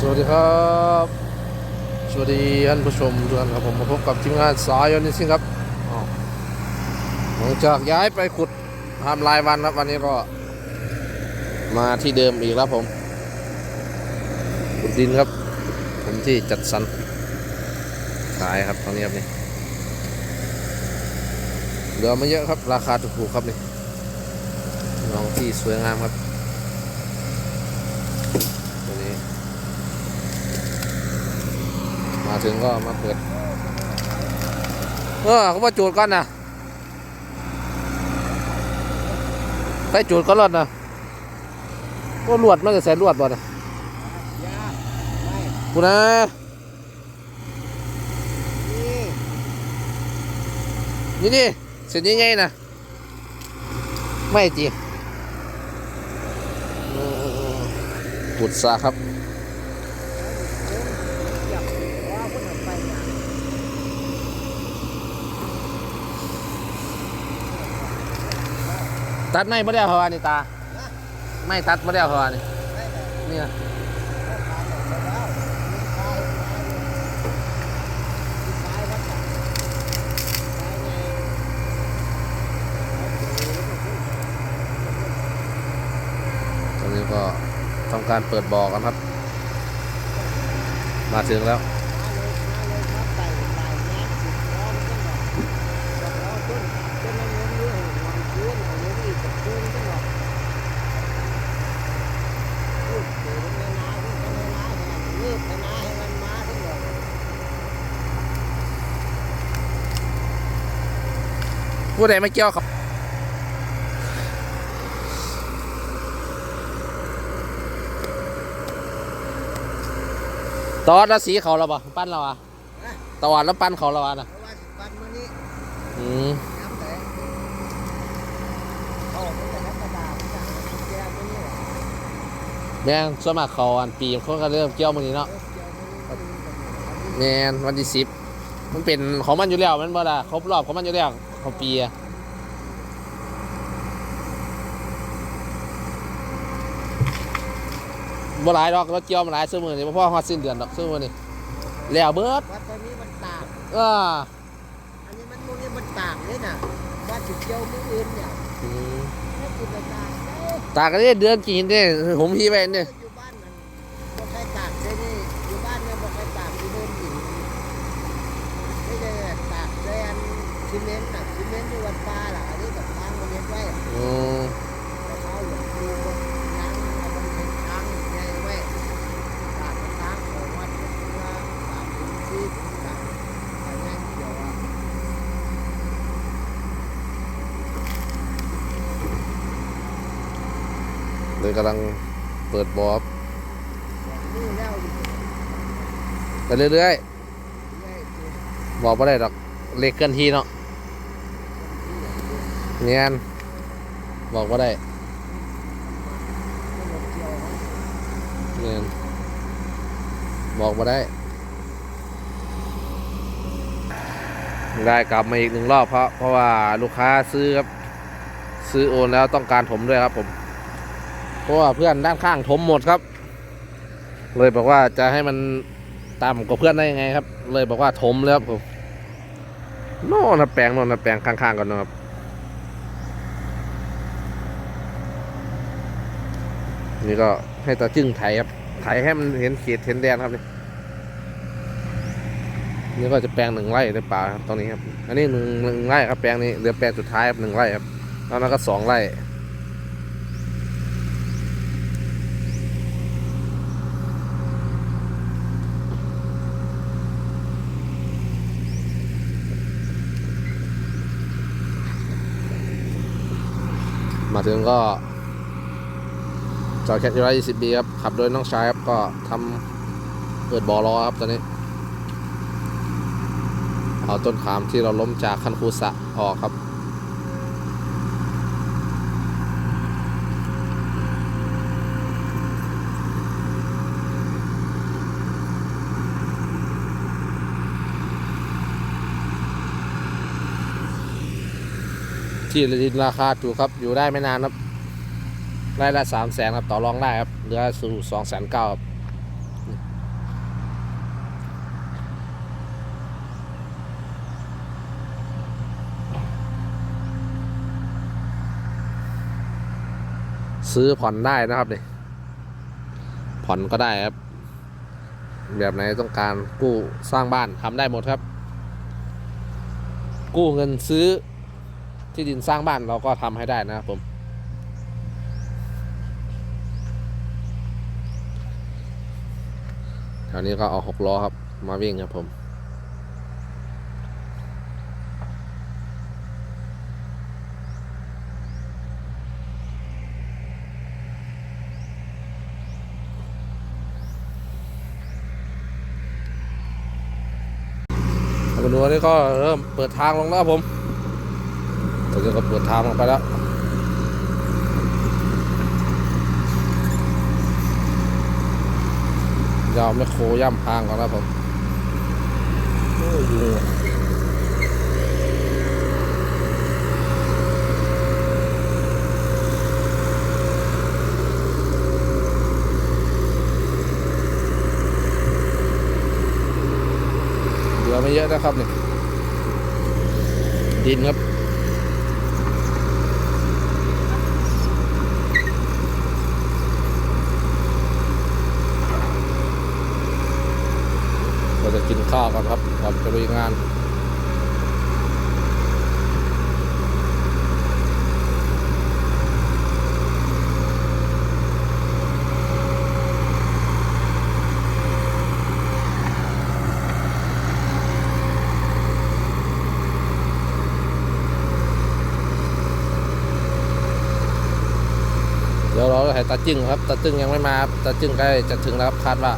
สวัสดีครับ สวัสดีท่านผู้ชมทุกท่านครับผมมาพบกับทีมงานสายยนต์สิครับอ้าวหลังจากย้ายไปขุดทำลายวันครับวันนี้ก็ มาที่เดิมอีกแล้วผมขุดดินครับ ผมที่จัดสรรขายครับตอนนี้ครับนี่เหลือไม่เยอะครับ ราคาถูกๆครับนี่น้องที่สวยงามครับตัวนี้ มาถึงก็มาเปิด เออเขามาจูดก่อนนะใครจูดก็รอดนะก็ลวดมันจะใส่ลวดบ่นะยาไม่กูนะนี่นี่เสร็จยังไงนะไม่จีปุดซาครับ อยากว่าคนออกไปนะ ตัดไม่ไม่ได้เอาพอนี่ตา ไม่ตัดไม่ได้เอาพอนี่ไม่แต่เนี่ยก็ขายออกไปแล้วมีขายมีขายวัดขายไงตอนนี้ก็ทำการเปิดบ่อกันครับ มาถึงแล้ว มาเลยมาเลยมาไต่ไต่แง่สิบล้อมันก็บอกบอกล้อต้นต้นนั้นเงินเรื่องนอนคืนเอาเงินอีกกับคืนก็บอกพูดเดี๋ยวมันนาพูดกันนาให้มันเลิกนาให้มันมาทั้งหมด ผู้ใดไม่เกี่ยวครับตอนแล้วสีเขาเราปะปั้นเราอะตอนแล้วปั้นเขาเราอะนะเพราะว่าสิบวันมานี้อืมน้ำแดงเขาออกมาแต่น้ำกระดาษจากน้ำแก้วมานี่หรอแม่งสวนมัครเขาอันปีเขาก็เริ่มเกี่ยวมือนี้เนาะเอแม่นวันที่สิบมันเป็นของมันอยู่แล้วมันบ่ล่ะครบรอบของมันอยู่แล้ว ของปีอะบ่หลายดอกรถเกี่ยวมันหลายซื้อมือนี่บ่พอฮอดสิ้นเดือนดอกซื้อมือนี่แล้วเบิดวัดตอนนี้มันตากเอออันนี้มันพวกนี้มันตากเลยน่ะวัดจุดเจียวมืออื่นเนี่ยอืมไม่กินแต่ตากเอ้ยตากกันได้เดือนกี่เนี่ยผมพี่ไปเนี่ยอยู่บ้านมันบ่ใครตากใช่นี่อยู่บ้านเนี่ยบ่ใครตากที่โน่นอีกไม่ได้ตากแซนซีเมนต์น่ะซี เมนต์ที่วัดปลาหล่ะอันนี้กับทางมันเฮ็ดไว้อืมแต่เขาหลวงปู่ก็ยังเอามันเป็นทางใหญ่ไว้ตากเป็นทางของวัดเพื่อตากเป็นที่ตากแต่ยังเกี่ยวอะเลยกำลังเปิดบอครับนี่แล้วอยู่ไปเรื่อยใหญ่จริงๆบอกไม่ได้ดอกเล็กเกินทีเนาะ เนียนบอกว่าได้ไม่ลงเกี่ยวนะเนียนบอกมาได้ ได้กลับมาอีกหนึ่งรอบเพราะเพราะว่าลูกค้าซื้อครับ ซื้อโอนแล้วต้องการถมด้วยครับผม เพราะว่าเพื่อนด้านข้างถมหมดครับ เลยบอกว่าจะให้มันต่ำกว่าเพื่อนได้ยังไงครับ เลยบอกว่าถมแล้วครับผมโน่นนะแปลงโน่นนะแปลงข้างๆก่อนนะครับ นี่ก็ให้ตาจึ้งไถครับไถให้มันเห็นเขตเห็นแดนครับนี่นี่ก็จะแปลงหนึ่งไร่ในป่าครับตรงนี้ครับ อันนี้หนึ่งหนึ่งไร่ครับแปลงนี้เหลือแปลงสุดท้ายครับหนึ่งไร่ครับแล้วนั้นก็สองไร่มาถึงก็ จอแคทยูไร20บีครับ ขับโดยน้องชายครับ ก็ทำเปิดบอรอครับตอนนี้ เอาต้นขามที่เราล้มจากคันคูสะออกครับที่ดินราคาถูกครับอยู่ได้ไม่นานครับ รายละสามแสนครับต่อรองได้ครับเหลือสู่สองแสนเก้าซื้อผ่อนได้นะครับนี่ผ่อนก็ได้ครับ แบบไหนต้องการกู้สร้างบ้านทำได้หมดครับ กู้เงินซื้อที่ดินสร้างบ้านเราก็ทำให้ได้นะครับผม แถวนี้ก็เอาหกล้อครับ มาวิ่งครับผม มาดูอันนี้ก็เริ่มเปิดทางลงแล้วครับผมตอนนี้ก็เปิดทางลงไปแล้ว ยาวไม่โคย่ำทางก่อนนะครับผมเหลือไม่เยอะนะครับนี่ดินครับ เราจะกิน ข้าวกันครับก่อนไปลุยงานเดี๋ยวเราให้ตาจึงครับตาจึงยังไม่มาครับตาจึงใกล้จะถึงแล้วครับคาดว่า